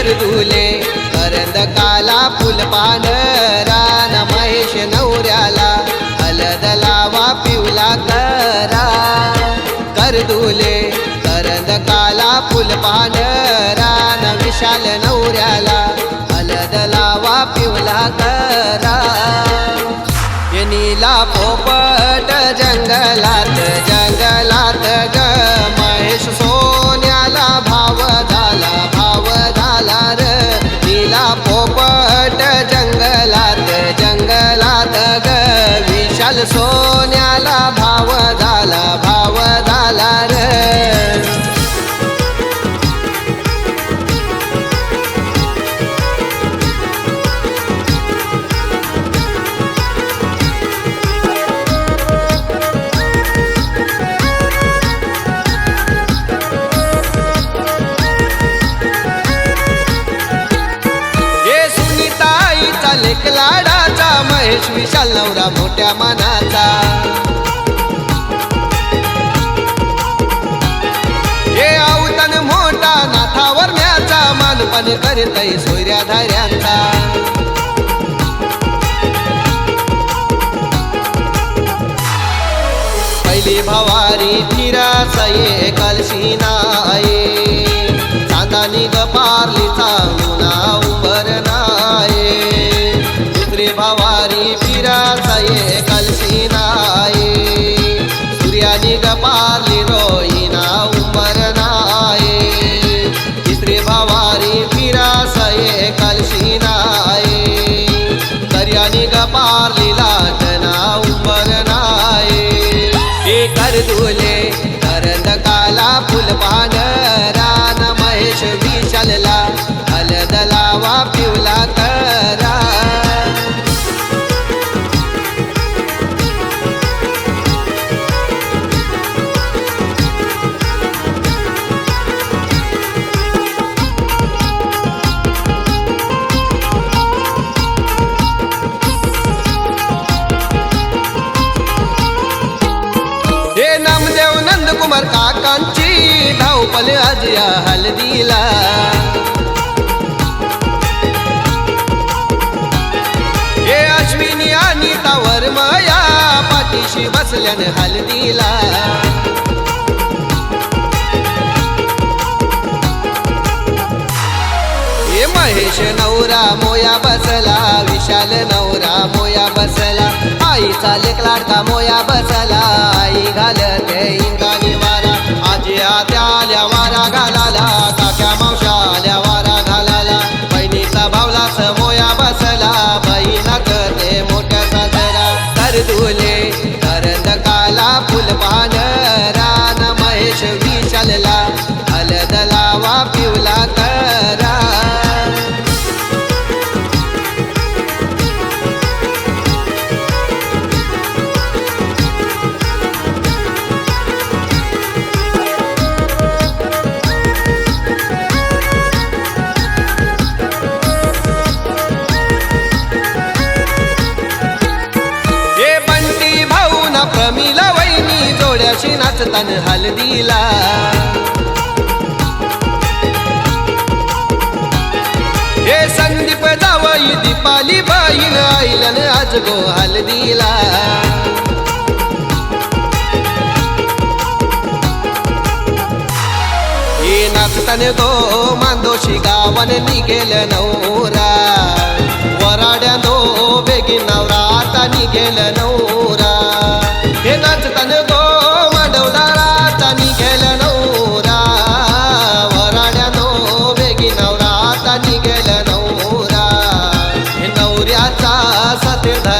करदुले करंद काला फुलपान रान महेश नवऱ्याला. हलद लावा पिवला करा. करदुले करंद काला फुलपान रान विशाल नवऱ्याला. हलद लावा पिवला करा. पोप सुनीताईचा लाडाचा महेश विशाल नवरा मोठ्या मनाचा. हे आवतन मोठा नाथावर न्याचा मानपण करतय सोयऱ्या धाऱ्यांचा. पहिली भवारी फिरासये कलशी नाये चांदानी गपारली पारली सूर्यानी ग रोईना उंबर नाये. तिसरी फिरासये कलशी नाये. दर्यानी ग लाटना उंबर नाये. हे करदुले करंद काला फुलबा पाठीशी हलदीला. हे महेश नवरा मोया बसला विशाल नवरा मोया बसला. आईचा लेक लाडका मोया बसला आई घालत वहिनी नाचतान हलदीला. हे संदीप जावई दीपाली बाईन आईलन आज गो हलदीला. हे नाचतान गो मांदोशी गावन निघेल नवरा. वराड्या दो बेगीन नवरा आता निघेल ಕಾಟಿಡ